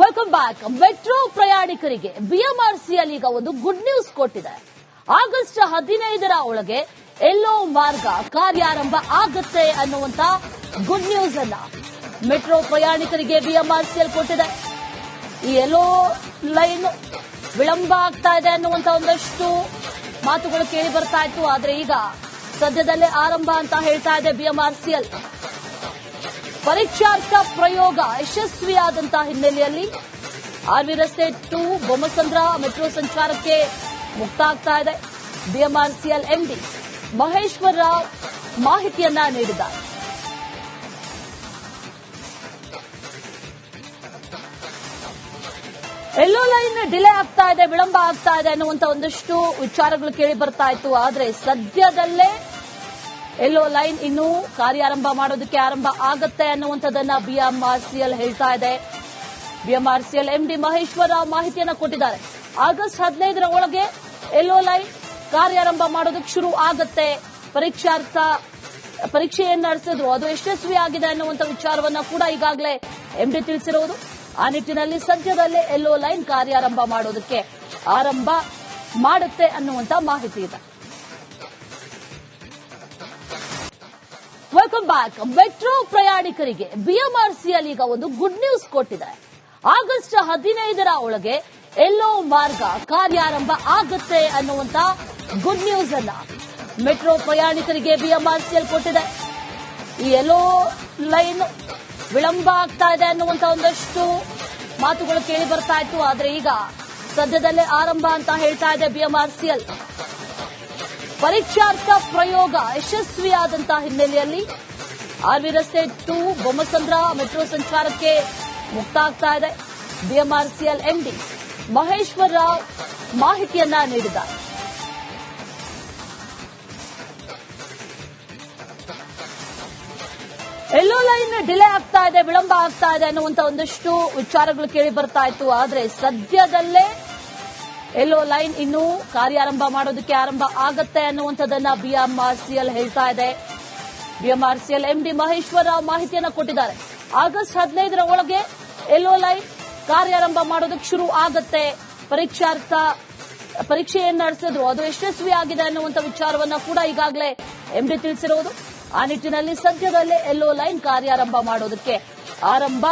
Welcome back metro ಪ್ರಯಾಣಿಕರಿಗೆ BMRCL ಈಗ ಒಂದು ಗುಡ್ ನ್ಯೂಸ್ ಕೊಟ್ಟಿದೆ. ಆಗಸ್ಟ್ ಹದಿನೈದರ ಒಳಗೆ ಎಲ್ಲೋ ಮಾರ್ಗ ಕಾರ್ಯಾರಂಭ ಆಗುತ್ತೆ ಅನ್ನುವಂತ ಗುಡ್ ನ್ಯೂಸ್ ಅನ್ನ ಮೆಟ್ರೋ ಪ್ರಯಾಣಿಕರಿಗೆ ಬಿಎಂಆರ್ಸಿಎಲ್ ಕೊಟ್ಟಿದೆ. ಈ ಎಲ್ಲೋ ಲೈನ್ ವಿಳಂಬ ಆಗ್ತಾ ಇದೆ ಅನ್ನುವಂತ ಒಂದಷ್ಟು ಮಾತುಗಳು ಕೇಳಿ ಬರ್ತಾ ಇತ್ತು. ಆದ್ರೆ ಈಗ ಸದ್ಯದಲ್ಲೇ ಆರಂಭ ಅಂತ ಹೇಳ್ತಾ ಇದೆ ಬಿಎಂಆರ್ಸಿಎಲ್ ಪರೀಕ್ಷಾರ್ಥ ಪ್ರಯೋಗ ಯಶಸ್ವಿಯಾದಂತಹ ಹಿನ್ನೆಲೆಯಲ್ಲಿ ಆರ್ವಿ ರಸ್ತೆ ಟು ಬೊಮ್ಮಸಂದ್ರ ಮೆಟ್ರೋ ಸಂಚಾರಕ್ಕೆ ಮುಕ್ತ ಆಗ್ತಾ ಇದೆ. ಬಿಎಂಆರ್ಸಿಎಲ್ ಎಂಡಿ ಮಹೇಶ್ವರ ರಾವ್ ಮಾಹಿತಿಯನ್ನ ನೀಡಿದ್ದಾರೆ. ಎಲ್ಲೋ ಲೈನ್ ಡಿಲೇ ಆಗ್ತಾ ಇದೆ, ವಿಳಂಬ ಆಗ್ತಾ ಇದೆ ಅನ್ನುವಂತ ಒಂದಷ್ಟು ವಿಚಾರಗಳು ಕೇಳಿ ಬರ್ತಾ ಇತ್ತು. ಆದರೆ ಸದ್ಯದಲ್ಲೇ ಎಲ್ಲೋ ಲೈನ್ ಇನ್ನು ಕಾರ್ಯಾರಂಭ ಮಾಡೋದಕ್ಕೆ ಆರಂಭ ಆಗುತ್ತೆ ಅನ್ನುವಂಥದ್ದನ್ನ ಬಿಎಂಆರ್ಸಿಎಲ್ ಹೇಳ್ತಾ ಇದೆ. ಬಿಎಂಆರ್ಸಿಎಲ್ ಎಂಡಿ ಮಹೇಶ್ವರ ಮಾಹಿತಿಯನ್ನ ಕೊಟ್ಟಿದ್ದಾರೆ. ಆಗಸ್ಟ್ ಹದಿನೈದರ ಒಳಗೆ ಎಲ್ಲೋ ಲೈನ್ ಕಾರ್ಯಾರಂಭ ಮಾಡೋದಕ್ಕೆ ಶುರು ಆಗುತ್ತೆ. ಪರೀಕ್ಷಾರ್ಥ, ಪರೀಕ್ಷೆಯನ್ನು ನಡೆಸಿದ್ರು. ಅದು ಯಶಸ್ವಿ ಆಗಿದೆ ಅನ್ನುವಂಥ ವಿಚಾರವನ್ನ ಕೂಡ ಈಗಾಗಲೇ ಎಂಡಿ ತಿಳಿಸಿರುವುದು ಆ ನಿಟ್ಟಿನಲ್ಲಿ ಸದ್ಯದಲ್ಲೇ ಎಲ್ಲೋ ಲೈನ್ ಕಾರ್ಯಾರಂಭ ಮಾಡೋದಕ್ಕೆ ಆರಂಭ ಮಾಡುತ್ತೆ ಅನ್ನುವಂತ ಮಾಹಿತಿ ಇದೆ. ವೆಲ್ಕಮ್ ಬ್ಯಾಕ್ ಮೆಟ್ರೋ ಪ್ರಯಾಣಿಕರಿಗೆ ಬಿಎಂಆರ್ಸಿಯಲ್ಲಿ ಈಗ ಒಂದು ಗುಡ್ ನ್ಯೂಸ್ ಕೊಟ್ಟಿದೆ. ಆಗಸ್ಟ್ ಹದಿನೈದರ ಒಳಗೆ ಎಲ್ಲೋ ಮಾರ್ಗ ಕಾರ್ಯಾರಂಭ ಆಗುತ್ತೆ ಅನ್ನುವಂತ ಗುಡ್ ನ್ಯೂಸ್ ಅನ್ನ ಮೆಟ್ರೋ ಪ್ರಯಾಣಿಕರಿಗೆ ಬಿಎಂಆರ್ಸಿಎಲ್ ಕೊಟ್ಟಿದೆ. ಈ ಎಲ್ಲೋ ಲೈನ್ ವಿಳಂಬ ಆಗ್ತಾ ಇದೆ ಅನ್ನುವಂತ ಒಂದಷ್ಟು ಮಾತುಗಳು ಕೇಳಿ ಬರ್ತಾ ಇತ್ತು. ಆದ್ರೆ ಈಗ ಸದ್ಯದಲ್ಲೇ ಆರಂಭ ಅಂತ ಹೇಳ್ತಾ ಇದೆ ಬಿಎಂಆರ್ಸಿಎಲ್ ಪರೀಕ್ಷಾರ್ಥ ಪ್ರಯೋಗ ಯಶಸ್ವಿಯಾದಂತಹ ಹಿನ್ನೆಲೆಯಲ್ಲಿ ಆರ್ವಿ ರಸ್ತೆ ಟು ಬೊಮ್ಮಸಂದ್ರ ಮೆಟ್ರೋ ಸಂಚಾರಕ್ಕೆ ಮುಕ್ತ ಆಗ್ತಾ ಇದೆ. ಬಿಎಂಆರ್ಸಿಎಲ್ ಎಂಡಿ ಮಹೇಶ್ವರ ರಾವ್ ಮಾಹಿತಿಯನ್ನ ನೀಡಿದ್ದಾರೆ ಎಲ್ಲೋ ಲೈನ್ ಡಿಲೇ ಆಗ್ತಾ ಇದೆ, ವಿಳಂಬ ಆಗ್ತಾ ಇದೆ ಅನ್ನುವಂತ ಒಂದಷ್ಟು ವಿಚಾರಗಳು ಕೇಳಿ ಬರ್ತಾ ಇತ್ತು. ಆದರೆ ಸದ್ಯದಲ್ಲೇ ಎಲ್ಲೋ ಲೈನ್ ಇನ್ನೂ ಕಾರ್ಯಾರಂಭ ಮಾಡೋದಕ್ಕೆ ಆರಂಭ ಆಗತ್ತೆ ಅನ್ನುವಂಥದ್ದನ್ನ ಬಿಎಂಆರ್ಸಿಎಲ್ ಹೇಳ್ತಾ ಇದೆ. ಬಿಎಂಆರ್ಸಿಎಲ್ ಎಂಡಿ ಮಹೇಶ್ವರ ಮಾಹಿತಿಯನ್ನ ಕೊಟ್ಟಿದ್ದಾರೆ. ಆಗಸ್ಟ್ ಹದಿನೈದರ ಒಳಗೆ ಎಲ್ಲೋ ಲೈನ್ ಕಾರ್ಯಾರಂಭ ಮಾಡೋದಕ್ಕೆ ಶುರು ಆಗತ್ತೆ. ಪರೀಕ್ಷಾರ್ಥ ಪರೀಕ್ಷೆಯನ್ನು ನಡೆಸಿದ್ರು ಅದು ಯಶಸ್ವಿ ಆಗಿದೆ ಅನ್ನುವಂಥ ವಿಚಾರವನ್ನ ಕೂಡ ಈಗಾಗಲೇ ಎಂಡಿ ತಿಳಿಸಿರುವುದು ಆ ನಿಟ್ಟಿನಲ್ಲಿ ಸದ್ಯದಲ್ಲೇ ಎಲ್ಲೋ ಲೈನ್ ಕಾರ್ಯಾರಂಭ ಮಾಡೋದಕ್ಕೆ ಆರಂಭ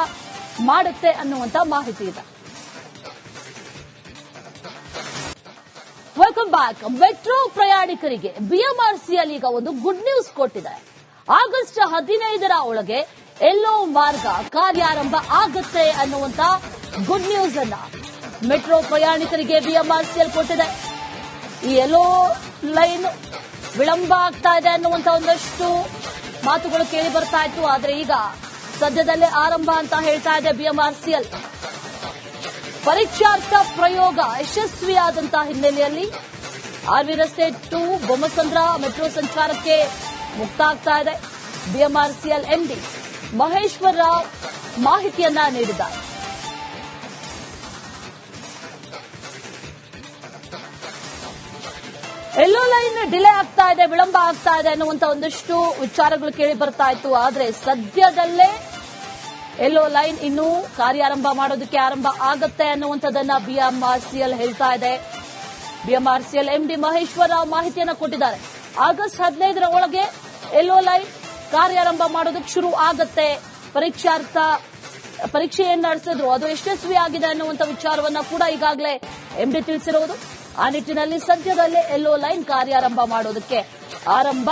ಮಾಡುತ್ತೆ ಅನ್ನುವಂತ ಮಾಹಿತಿ ಇದೆ. ವೆಲ್ಕಮ್ ಬ್ಯಾಕ್ ಮೆಟ್ರೋ ಪ್ರಯಾಣಿಕರಿಗೆ ಬಿಎಂಆರ್ಸಿಎಲ್ ಈಗ ಒಂದು ಗುಡ್ ನ್ಯೂಸ್ ಕೊಟ್ಟಿದೆ. ಆಗಸ್ಟ್ ಹದಿನೈದರ ಒಳಗೆ ಎಲ್ಲೋ ಮಾರ್ಗ ಕಾರ್ಯಾರಂಭ ಆಗುತ್ತೆ ಅನ್ನುವಂತ ಗುಡ್ ನ್ಯೂಸ್ ಅನ್ನ ಮೆಟ್ರೋ ಪ್ರಯಾಣಿಕರಿಗೆ ಬಿಎಂಆರ್ಸಿಎಲ್ ಕೊಟ್ಟಿದೆ. ಈ ಎಲ್ಲೋ ಲೈನ್ ವಿಳಂಬ ಆಗ್ತಾ ಇದೆ ಅನ್ನುವಂತ ಒಂದಷ್ಟು ಮಾತುಗಳು ಕೇಳಿ ಬರ್ತಾ ಇತ್ತು. ಆದ್ರೆ ಈಗ ಸದ್ಯದಲ್ಲೇ ಆರಂಭ ಅಂತ ಹೇಳ್ತಾ ಇದೆ ಬಿಎಂಆರ್ಸಿಎಲ್ ಪರೀಕ್ಷಾರ್ಥ ಪ್ರಯೋಗ ಯಶಸ್ವಿಯಾದಂತಹ ಹಿನ್ನೆಲೆಯಲ್ಲಿ ಆರ್ವಿ ರಸ್ತೆ ಟು ಬೊಮ್ಮಸಂದ್ರ ಮೆಟ್ರೋ ಸಂಚಾರಕ್ಕೆ ಮುಕ್ತ ಆಗ್ತಾ ಇದೆ. ಬಿಎಂಆರ್ಸಿಎಲ್ ಎಂಡಿ ಮಹೇಶ್ವರ ರಾವ್ ಮಾಹಿತಿಯನ್ನ ನೀಡಿದ್ದಾರೆ. ಎಲ್ಲೋ ಲೈನ್ ಡಿಲೇ ಆಗ್ತಾ ಇದೆ, ವಿಳಂಬ ಆಗ್ತಾ ಇದೆ ಅನ್ನುವಂತ ಒಂದಷ್ಟು ವಿಚಾರಗಳು ಕೇಳಿ ಬರ್ತಾ ಇತ್ತು. ಆದರೆ ಸದ್ಯದಲ್ಲೇ ಎಲ್ಲೋ ಲೈನ್ ಇನ್ನೂ ಕಾರ್ಯಾರಂಭ ಮಾಡೋದಕ್ಕೆ ಆರಂಭ ಆಗುತ್ತೆ ಅನ್ನುವಂಥದ್ದನ್ನ ಬಿಎಂಆರ್ಸಿಎಲ್ ಹೇಳ್ತಾ ಇದೆ. ಬಿಎಂಆರ್ಸಿಎಲ್ ಎಂಡಿ ಮಹೇಶ್ವರ ಮಾಹಿತಿಯನ್ನು ಕೊಟ್ಟಿದ್ದಾರೆ. ಆಗಸ್ಟ್ ಹದಿನೈದರ ಒಳಗೆ ಎಲ್ಲೋ ಲೈನ್ ಕಾರ್ಯಾರಂಭ ಮಾಡೋದಕ್ಕೆ ಶುರು ಆಗತ್ತೆ. ಪರೀಕ್ಷಾರ್ಥ ಪರೀಕ್ಷೆಯನ್ನು ನಡೆಸಿದ್ರು ಅದು ಯಶಸ್ವಿ ಆಗಿದೆ ಅನ್ನುವಂಥ ವಿಚಾರವನ್ನ ಕೂಡ ಈಗಾಗಲೇ ಎಂಡಿ ತಿಳಿಸಿರುವುದು ಆ ನಿಟ್ಟಿನಲ್ಲಿ ಸದ್ಯದಲ್ಲೇ ಎಲ್ಲೋ ಲೈನ್ ಕಾರ್ಯಾರಂಭ ಮಾಡೋದಕ್ಕೆ ಆರಂಭ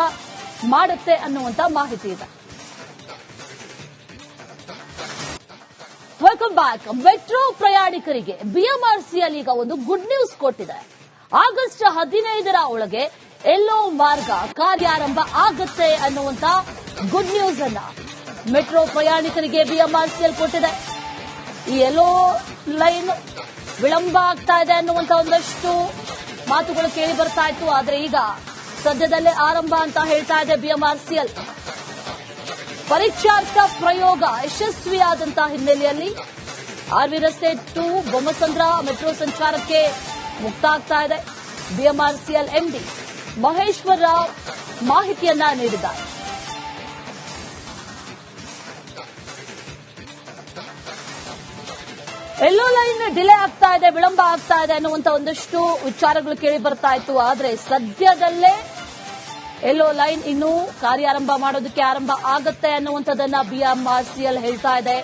ಮಾಡುತ್ತೆ ಅನ್ನುವಂಥ ಮಾಹಿತಿ ಇದೆ. ವೆಲ್ಕಮ್ ಬ್ಯಾಕ್ ಮೆಟ್ರೋ ಪ್ರಯಾಣಿಕರಿಗೆ ಬಿಎಂಆರ್ಸಿಯಲ್ಲಿ ಈಗ ಒಂದು ಗುಡ್ ನ್ಯೂಸ್ ಕೊಟ್ಟಿದೆ. ಆಗಸ್ಟ್ ಹದಿನೈದರ ಒಳಗೆ ಎಲ್ಲೋ ಮಾರ್ಗ ಕಾರ್ಯಾರಂಭ ಆಗುತ್ತೆ ಅನ್ನುವಂತ ಗುಡ್ ನ್ಯೂಸ್ ಅನ್ನ ಮೆಟ್ರೋ ಪ್ರಯಾಣಿಕರಿಗೆ ಬಿಎಂಆರ್ಸಿಎಲ್ ಕೊಟ್ಟಿದೆ. ಈ ಎಲ್ಲೋ ಲೈನ್ ವಿಳಂಬ ಆಗ್ತಾ ಇದೆ ಅನ್ನುವಂತ ಒಂದಷ್ಟು ಮಾತುಗಳು ಕೇಳಿ ಬರ್ತಾ ಇತ್ತು. ಆದ್ರೆ ಈಗ ಸದ್ಯದಲ್ಲೇ ಆರಂಭ ಅಂತ ಹೇಳ್ತಾ ಇದೆ ಬಿಎಂಆರ್ಸಿಎಲ್ ಪರೀಕ್ಷಾರ್ಥ ಪ್ರಯೋಗ ಯಶಸ್ವಿಯಾದಂತಹ ಹಿನ್ನೆಲೆಯಲ್ಲಿ ಆರ್ವಿ ರಸ್ತೆ ಟು ಬೊಮ್ಮಸಂದ್ರ ಮೆಟ್ರೋ ಸಂಚಾರಕ್ಕೆ ಮುಕ್ತ ಆಗ್ತಾ ಇದೆ. ಬಿಎಂಆರ್ಸಿಎಲ್ ಎಂಡಿ ಮಹೇಶ್ವರ ರಾವ್ ಮಾಹಿತಿಯನ್ನ ನೀಡಿದ್ದಾರೆ. ಎಲ್ಲೋ ಲೈನ್ ಡಿಲೇ ಆಗ್ತಾ ಇದೆ, ವಿಳಂಬ ಆಗ್ತಾ ಇದೆ ಅನ್ನುವಂತ ಒಂದಷ್ಟು ವಿಚಾರಗಳು ಕೇಳಿ ಬರ್ತಾ ಇತ್ತು. ಆದರೆ ಸದ್ಯದಲ್ಲೇ ಎಲ್ಲೋ ಲೈನ್ ಇನ್ನೂ ಕಾರ್ಯಾರಂಭ ಮಾಡೋದಕ್ಕೆ ಆರಂಭ ಆಗುತ್ತೆ ಅನ್ನುವಂಥದ್ದನ್ನ ಬಿಎಂಆರ್ಸಿಎಲ್ ಹೇಳ್ತಾ ಇದೆ.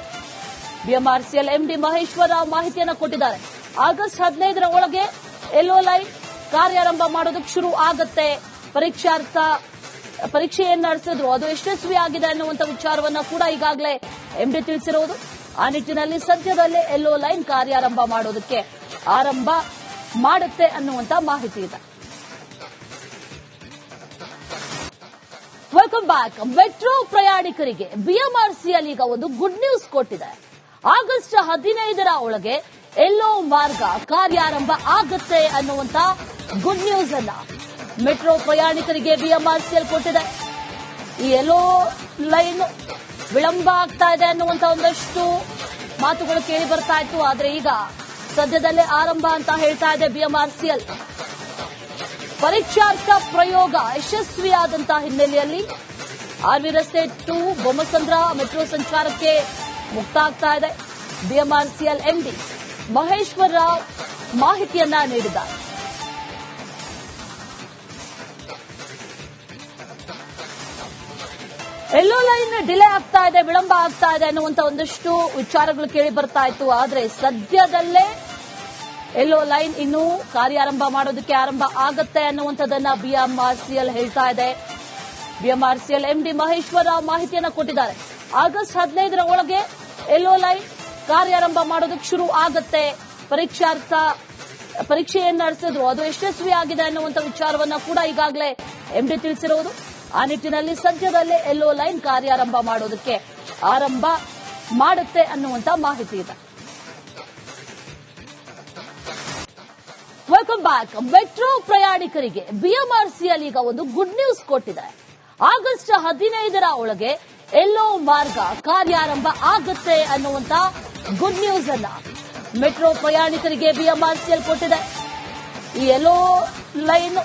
ಬಿಎಂಆರ್ಸಿಎಲ್ ಎಂಡಿ ಮಹೇಶ್ವರ ಮಾಹಿತಿಯನ್ನು ಕೊಟ್ಟಿದ್ದಾರೆ. ಆಗಸ್ಟ್ ಹದಿನೈದರ ಒಳಗೆ ಎಲ್ಲೋ ಲೈನ್ ಕಾರ್ಯಾರಂಭ ಮಾಡೋದಕ್ಕೆ ಶುರು ಆಗುತ್ತೆ. ಪರೀಕ್ಷಾರ್ಥ ಪರೀಕ್ಷೆಯನ್ನು ನಡೆಸಿದ್ರು ಅದು ಯಶಸ್ವಿ ಆಗಿದೆ ಅನ್ನುವಂಥ ವಿಚಾರವನ್ನ ಕೂಡ ಈಗಾಗಲೇ ಎಂಡಿ ತಿಳಿಸಿರುವುದು ಆ ನಿಟ್ಟಿನಲ್ಲಿ ಸದ್ಯದಲ್ಲೇ ಎಲ್ಲೋ ಲೈನ್ ಕಾರ್ಯಾರಂಭ ಮಾಡೋದಕ್ಕೆ ಆರಂಭ ಮಾಡುತ್ತೆ ಅನ್ನುವಂತ ಮಾಹಿತಿ ಇದೆ. ವೆಲ್ಕಮ್ ಬ್ಯಾಕ್ ಮೆಟ್ರೋ ಪ್ರಯಾಣಿಕರಿಗೆ ಬಿಎಂಆರ್ಸಿಎಲ್ ಈಗ ಒಂದು ಗುಡ್ ನ್ಯೂಸ್ ಕೊಟ್ಟಿದೆ. ಆಗಸ್ಟ್ ಹದಿನೈದರ ಒಳಗೆ ಎಲ್ಲೋ ಮಾರ್ಗ ಕಾರ್ಯಾರಂಭ ಆಗುತ್ತೆ ಅನ್ನುವಂತ ಗುಡ್ ನ್ಯೂಸ್ ಅನ್ನ ಮೆಟ್ರೋ ಪ್ರಯಾಣಿಕರಿಗೆ ಬಿಎಂಆರ್ಸಿಎಲ್ ಕೊಟ್ಟಿದೆ. ಈ ಎಲ್ಲೋ ಲೈನ್ ವಿಳಂಬ ಆಗ್ತಾ ಇದೆ ಅನ್ನುವಂತ ಒಂದಷ್ಟು ಮಾತುಗಳು ಕೇಳಿ ಬರ್ತಾ ಇತ್ತು. ಆದ್ರೆ ಈಗ ಸದ್ಯದಲ್ಲೇ ಆರಂಭ ಅಂತ ಹೇಳ್ತಾ ಇದೆ ಬಿಎಂಆರ್ಸಿಎಲ್ ಪರೀಕ್ಷಾರ್ಥ ಪ್ರಯೋಗ ಯಶಸ್ವಿಯಾದಂತಹ ಹಿನ್ನೆಲೆಯಲ್ಲಿ ಆರ್ವಿ ರಸ್ತೆ ಟು ಬೊಮ್ಮಸಂದ್ರ ಮೆಟ್ರೋ ಸಂಚಾರಕ್ಕೆ ಮುಕ್ತ ಆಗ್ತಾ ಇದೆ. ಬಿಎಂಆರ್ಸಿಎಲ್ ಎಂಡಿ ಮಹೇಶ್ವರ್ ರಾವ್ ಮಾಹಿತಿಯನ್ನ ನೀಡಿದ್ದಾರೆ. ಎಲ್ಲೋ ಲೈನ್ ಡಿಲೇ ಆಗ್ತಾ ಇದೆ, ವಿಳಂಬ ಆಗ್ತಾ ಇದೆ ಅನ್ನುವಂತ ಒಂದಷ್ಟು ವಿಚಾರಗಳು ಕೇಳಿ ಬರ್ತಾ ಇತ್ತು. ಆದರೆ ಸದ್ಯದಲ್ಲೇ ಎಲ್ಲೋ ಲೈನ್ ಇನ್ನೂ ಕಾರ್ಯಾರಂಭ ಮಾಡೋದಕ್ಕೆ ಆರಂಭ ಆಗುತ್ತೆ ಅನ್ನುವಂಥದ್ದನ್ನ ಬಿಎಂಆರ್ಸಿಎಲ್ ಹೇಳ್ತಾ ಇದೆ. ಬಿಎಂಆರ್ಸಿಎಲ್ ಎಂಡಿ ಮಹೇಶ್ವರ ಮಾಹಿತಿಯನ್ನ ಕೊಟ್ಟಿದ್ದಾರೆ. ಆಗಸ್ಟ್ ಹದಿನೈದರ ಒಳಗೆ ಎಲ್ಲೋ ಲೈನ್ ಕಾರ್ಯಾರಂಭ ಮಾಡೋದಕ್ಕೆ ಶುರು ಆಗತ್ತೆ. ಪರೀಕ್ಷಾರ್ಥ ಪರೀಕ್ಷೆಯನ್ನು ನಡೆಸಿದ್ರು ಅದು ಯಶಸ್ವಿ ಆಗಿದೆ ಅನ್ನುವಂಥ ವಿಚಾರವನ್ನ ಕೂಡ ಈಗಾಗಲೇ ಎಂಡಿ ತಿಳಿಸಿರುವುದು ಆ ನಿಟ್ಟಿನಲ್ಲಿ ಸದ್ಯದಲ್ಲೇ ಎಲ್ಲೋ ಲೈನ್ ಕಾರ್ಯಾರಂಭ ಮಾಡೋದಕ್ಕೆ ಆರಂಭ ಮಾಡುತ್ತೆ ಅನ್ನುವಂಥ ಮಾಹಿತಿ ಇದೆ. ವೆಲ್ಕಮ್ ಬ್ಯಾಕ್ ಮೆಟ್ರೋ ಪ್ರಯಾಣಿಕರಿಗೆ ಬಿಎಂಆರ್ಸಿಎಲ್ ಈಗ ಒಂದು ಗುಡ್ ನ್ಯೂಸ್ ಕೊಟ್ಟಿದೆ ಆಗಸ್ಟ್ ಹದಿನೈದರ ಒಳಗೆ ಎಲ್ಲೋ ಮಾರ್ಗ ಕಾರ್ಯಾರಂಭ ಆಗುತ್ತೆ ಅನ್ನುವಂತ ಗುಡ್ ನ್ಯೂಸ್ ಅನ್ನ ಮೆಟ್ರೋ ಪ್ರಯಾಣಿಕರಿಗೆ ಬಿಎಂಆರ್ಸಿಎಲ್ ಕೊಟ್ಟಿದೆ. ಈ ಎಲ್ಲೋ ಲೈನ್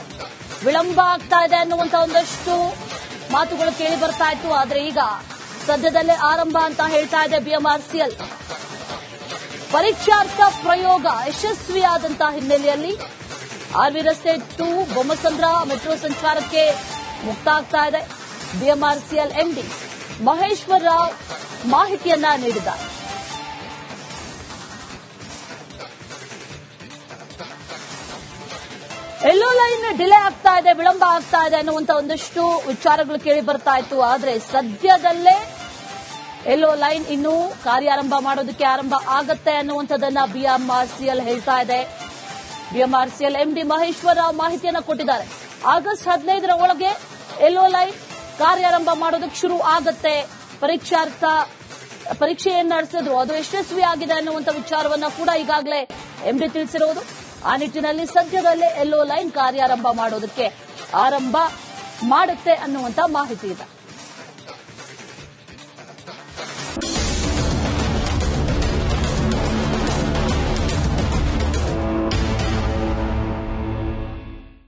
ವಿಳಂಬ ಆಗ್ತಾ ಇದೆ ಅನ್ನುವಂತ ಒಂದಷ್ಟು ಮಾತುಗಳು ಕೇಳಿ ಬರ್ತಾ ಇತ್ತು. ಆದ್ರೆ ಈಗ ಸದ್ಯದಲ್ಲೇ ಆರಂಭ ಅಂತ ಹೇಳ್ತಾ ಇದೆ ಬಿಎಂಆರ್ಸಿಎಲ್ ಪರೀಕ್ಷಾರ್ಥ ಪ್ರಯೋಗ ಯಶಸ್ವಿಯಾದಂತಹ ಹಿನ್ನೆಲೆಯಲ್ಲಿ ಆರ್ವಿ ರಸ್ತೆ ಟು ಬೊಮ್ಮಸಂದ್ರ ಮೆಟ್ರೋ ಸಂಚಾರಕ್ಕೆ ಮುಕ್ತ ಆಗ್ತಾ ಇದೆ. ಬಿಎಂಆರ್ಸಿಎಲ್ ಎಂಡಿ ಮಹೇಶ್ವರ ರಾವ್ ಮಾಹಿತಿಯನ್ನ ನೀಡಿದ್ದಾರೆ. ಎಲ್ಲೋ ಲೈನ್ ಡಿಲೇ ಆಗ್ತಾ ಇದೆ, ವಿಳಂಬ ಆಗ್ತಾ ಇದೆ ಅನ್ನುವಂತ ಒಂದಷ್ಟು ವಿಚಾರಗಳು ಕೇಳಿ ಬರ್ತಾ ಇತ್ತು. ಆದರೆ ಸದ್ಯದಲ್ಲೇ ಎಲ್ಲೋ ಲೈನ್ ಇನ್ನು ಕಾರ್ಯಾರಂಭ ಮಾಡೋದಕ್ಕೆ ಆರಂಭ ಆಗತ್ತೆ ಅನ್ನುವಂಥದ್ದನ್ನ ಬಿಎಂಆರ್ಸಿಎಲ್ ಹೇಳ್ತಾ ಇದೆ. ಬಿಎಂಆರ್ಸಿಎಲ್ ಎಂಡಿ ಮಹೇಶ್ವರ ಮಾಹಿತಿಯನ್ನ ಕೊಟ್ಟಿದ್ದಾರೆ. ಆಗಸ್ಟ್ ಹದಿನೈದರ ಒಳಗೆ ಎಲ್ಲೋ ಲೈನ್ ಕಾರ್ಯಾರಂಭ ಮಾಡೋದಕ್ಕೆ ಶುರು ಆಗತ್ತೆ. ಪರೀಕ್ಷಾರ್ಥ ಪರೀಕ್ಷೆ ಏನ್ ನಡೆಸಿದ್ರು, ಅದು ಯಶಸ್ವಿ ಆಗಿದೆ ಅನ್ನುವಂಥ ವಿಚಾರವನ್ನ ಕೂಡ ಈಗಾಗಲೇ ಎಂಡಿ ತಿಳಿಸಿರುವುದು ಆ ನಿಟ್ಟಿನಲ್ಲಿ ಸದ್ಯದಲ್ಲೇ ಎಲ್ಲೋ ಲೈನ್ ಕಾರ್ಯಾರಂಭ ಮಾಡೋದಕ್ಕೆ ಆರಂಭ ಮಾಡುತ್ತೆ ಅನ್ನುವಂತ ಮಾಹಿತಿ ಇದೆ.